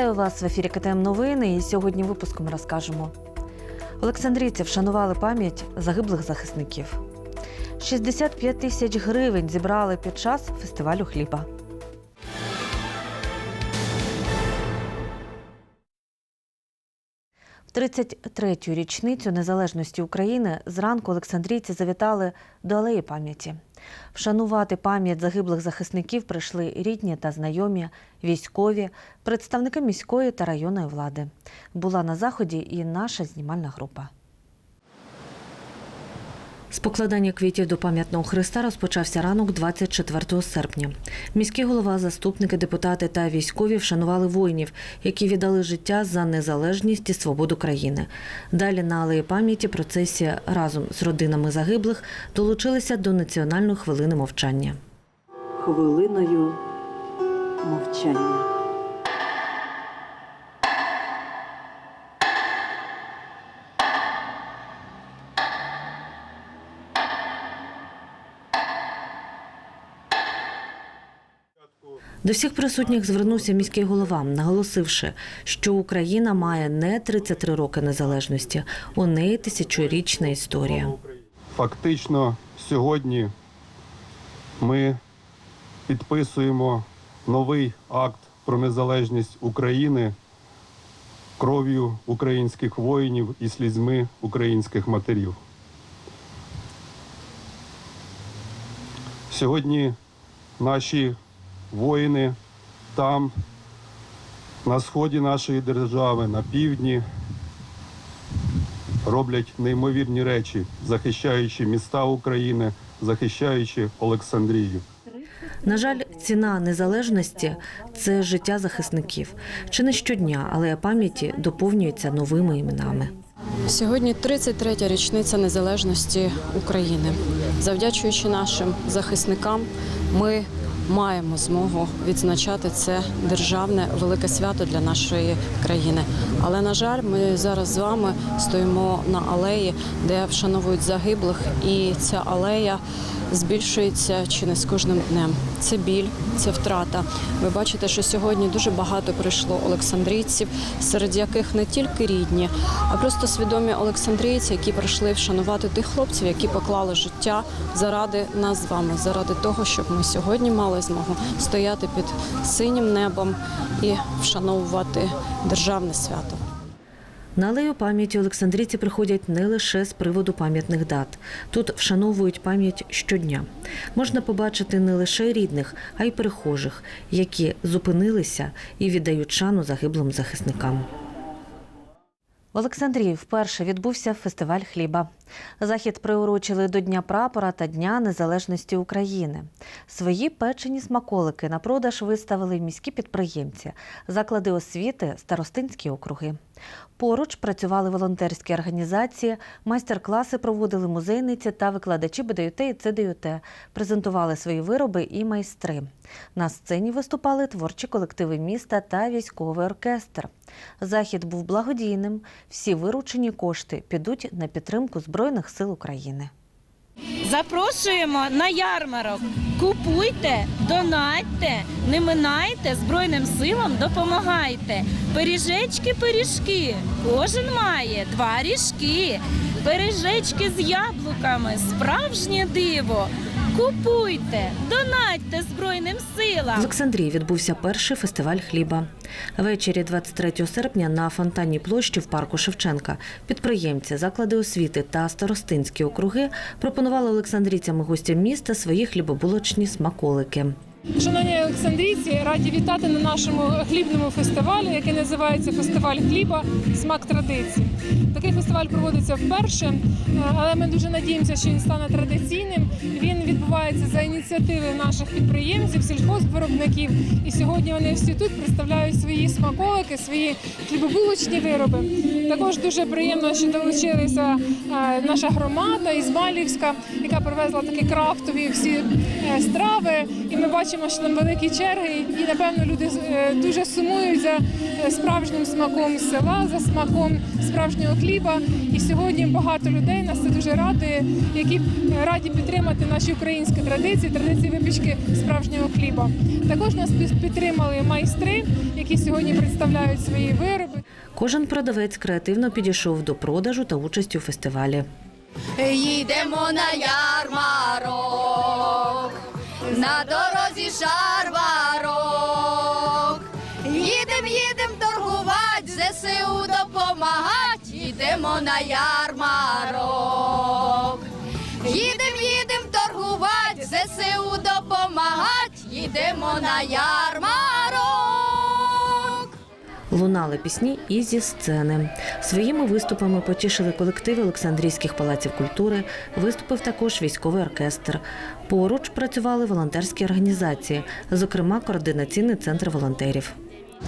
Вітаю вас в ефірі КТМ Новини. І сьогодні випуском розкажемо. Олександрійці вшанували пам'ять загиблих захисників. 65 тисяч гривень зібрали під час фестивалю хліба. В 33-ю річницю незалежності України зранку Олександрійці завітали до алеї пам'яті. Вшанувати пам'ять загиблих захисників прийшли рідні та знайомі, військові, представники міської та районної влади. Була на заході і наша знімальна група. З покладання квітів до пам'ятного хреста розпочався ранок 24 серпня. Міський голова, заступники, депутати та військові вшанували воїнів, які віддали життя за незалежність і свободу країни. Далі на алеї пам'яті процесія разом з родинами загиблих долучилися до національної хвилини мовчання. хвилиною мовчання. До всіх присутніх звернувся міський голова, наголосивши, що Україна має не 33 роки незалежності, у неї тисячорічна історія. Фактично сьогодні ми підписуємо новий акт про незалежність України кров'ю українських воїнів і слізьми українських матерів. Сьогодні наші воїни там, на сході нашої держави, на півдні, роблять неймовірні речі, захищаючи міста України, захищаючи Олександрію. На жаль, ціна незалежності це життя захисників. Чи не щодня, але пам'яті доповнюється новими іменами. Сьогодні 33-я річниця незалежності України. Завдячуючи нашим захисникам, ми маємо змогу відзначати це державне велике свято для нашої країни. Але на жаль, ми зараз з вами стоїмо на алеї, де вшановують загиблих, і ця алея збільшується чи не з кожним днем. Це біль, це втрата. Ви бачите, що сьогодні дуже багато прийшло олександрійців, серед яких не тільки рідні, а просто свідомі олександрійці, які прийшли вшанувати тих хлопців, які поклали життя заради нас з вами, заради того, щоб ми сьогодні мали змогу стояти під синім небом і вшановувати державне свято. На алею пам'яті Олександрійці приходять не лише з приводу пам'ятних дат. Тут вшановують пам'ять щодня. Можна побачити не лише рідних, а й перехожих, які зупинилися і віддають шану загиблим захисникам. В Олександрії вперше відбувся фестиваль хліба. Захід приурочили до Дня прапора та Дня Незалежності України. Свої печені смаколики на продаж виставили міські підприємці, заклади освіти, старостинські округи. Поруч працювали волонтерські організації, майстер-класи проводили музейниці та викладачі БДЮТ і ЦДЮТ, презентували свої вироби і майстри. На сцені виступали творчі колективи міста та військовий оркестр. Захід був благодійним. Всі виручені кошти підуть на підтримку Збройних сил України. Запрошуємо на ярмарок. Купуйте, донатьте, не минайте Збройним силам, допомагайте. Пиріжечки, пиріжки. Кожен має два ріжки. Пиріжечки з яблуками, справжнє диво. Купуйте, донатьте Збройним силам. В. Олександрії відбувся перший фестиваль хліба. Ввечері 23 серпня на фонтанній площі в парку Шевченка підприємці, заклади освіти та старостинські округи пропонували олександрійцям і гостям міста свої хлібобулочні смаколики. Шановні Олександрійці, раді вітати на нашому хлібному фестивалі, який називається Фестиваль хліба Смак традицій. Такий фестиваль проводиться вперше, е, але ми дуже надіємося, що він стане традиційним. Він відбувається за ініціативи наших підприємців, сільхозвиробників. І сьогодні вони всі тут представляють свої смаколики, свої хлібобулочні вироби. Також дуже приємно, що долучилися е, наша громада Ізмайлівська, яка привезла такі крафтові всі страви. І ми бачимо, що там великі черги, і напевно люди е, дуже сумують за е, справжнім смаком села, за смаком справжнього хліба. І сьогодні багато людей нас це дуже радує, які е, раді підтримати наші українські традиції, традиції випічки справжнього хліба. Також нас підтримали майстри, які сьогодні представляють свої вироби. Кожен продавець креативно підійшов до продажу та участі у фестивалі. Їдемо на ярмарок, на дорозі шарварок. Їдем, їдем торгувати, ЗСУ допомагать, їдемо на ярмарок. Їдем, їдем торгувати, ЗСУ допомагать, їдемо на ярмарок. Лунали пісні і зі сцени. Своїми виступами потішили колективи Олександрійських палаців культури. Виступив також військовий оркестр. Поруч працювали волонтерські організації, зокрема координаційний центр волонтерів.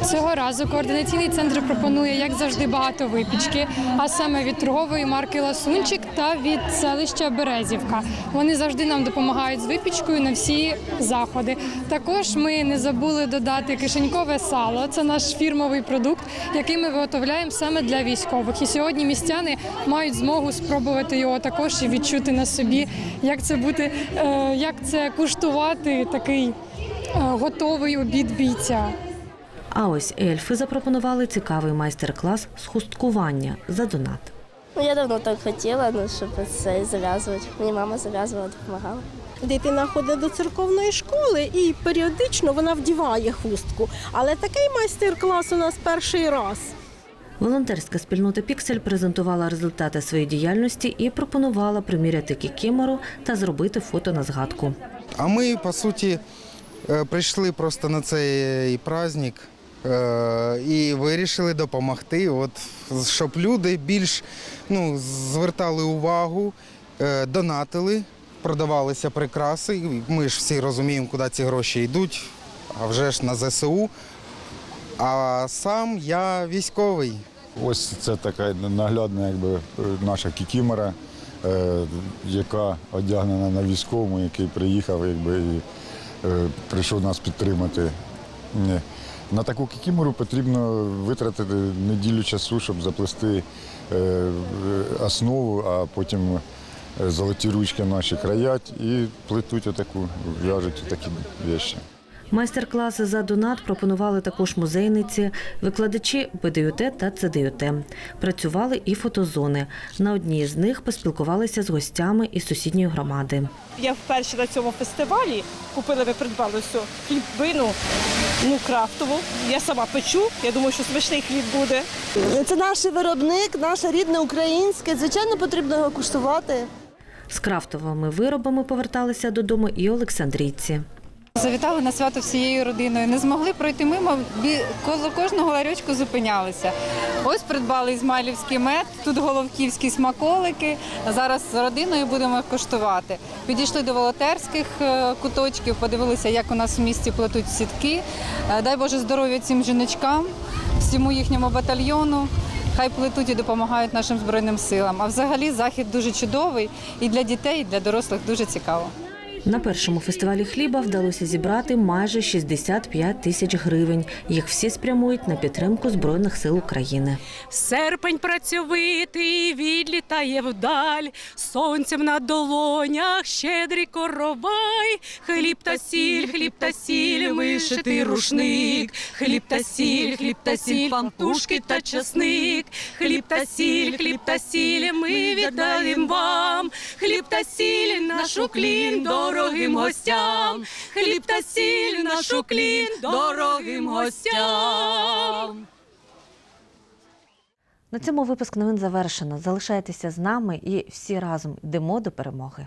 Цього разу координаційний центр пропонує, як завжди, багато випічки, а саме від торгової марки Ласунчик та від селища Березівка. Вони завжди нам допомагають з випічкою на всі заходи. Також ми не забули додати кишенькове сало. Це наш фірмовий продукт, який ми виготовляємо саме для військових. І сьогодні містяни мають змогу спробувати його також і відчути на собі, як це бути, е, як це куштувати такий е, готовий обід бійця. А ось ельфи запропонували цікавий майстер-клас з хусткування за донат. Ну, я давно так хотіла, ну, щоб це зав'язувати. Мені мама зав'язувала, допомагала. Дитина ходить до церковної школи і періодично вона вдіває хустку. Але такий майстер-клас у нас перший раз. Волонтерська спільнота Піксель презентувала результати своєї діяльності і пропонувала приміряти кікімору та зробити фото на згадку. А ми, по суті, е, прийшли просто на цей праздник і вирішили допомогти, от, щоб люди більш ну, звертали увагу, е, донатили, продавалися прикраси. Ми ж всі розуміємо, куди ці гроші йдуть, а вже ж на ЗСУ. А сам я військовий. Ось це така наглядна якби, наша кікімора, е, яка одягнена на військовому, який приїхав якби, і е, прийшов нас підтримати. На таку кікімору потрібно витратити неділю часу, щоб заплести е, основу, а потім е, золоті ручки наші краять і плетуть отаку, в'яжуть такі речі. Майстер-класи за донат пропонували також музейниці, викладачі БДЮТ та ЦДЮТ. Працювали і фотозони. На одній з них поспілкувалися з гостями із сусідньої громади. Я вперше на цьому фестивалі купила, ми придбали всю хлібину, ну крафтову. Я сама печу. Я думаю, що смачний хліб буде. Це наш виробник, наше рідне українське. Звичайно, потрібно його куштувати. З крафтовими виробами поверталися додому і олександрійці. Завітали на свято всією родиною. Не змогли пройти мимо, коло кожного ларьочку зупинялися. Ось придбали ізмайлівський мед, тут головківські смаколики. Зараз з родиною будемо коштувати. Підійшли до волонтерських е, куточків, подивилися, як у нас в місті плетуть сітки. Е, Дай Боже здоров'я цим жіночкам, всьому їхньому батальйону. Хай плетуть і допомагають нашим збройним силам. А взагалі захід дуже чудовий і для дітей, і для дорослих дуже цікаво. На першому фестивалі хліба вдалося зібрати майже 65 тисяч гривень. Їх всі спрямують на підтримку Збройних сил України. Серпень працьовитий відлітає вдаль, сонцем на долонях щедрий коровай, хліб та сіль, хліб та сіль, вишитий рушник, хліб та сіль, хліб та сіль, пампушки та часник, хліб та сіль, хліб та сіль, ми віддаємо вам, хліб та сіль, наш уклін дорогим гостям, хліб та сіль, наш уклін дорогим гостям. На цьому випуск новин завершено. Залишайтеся з нами і всі разом йдемо до перемоги.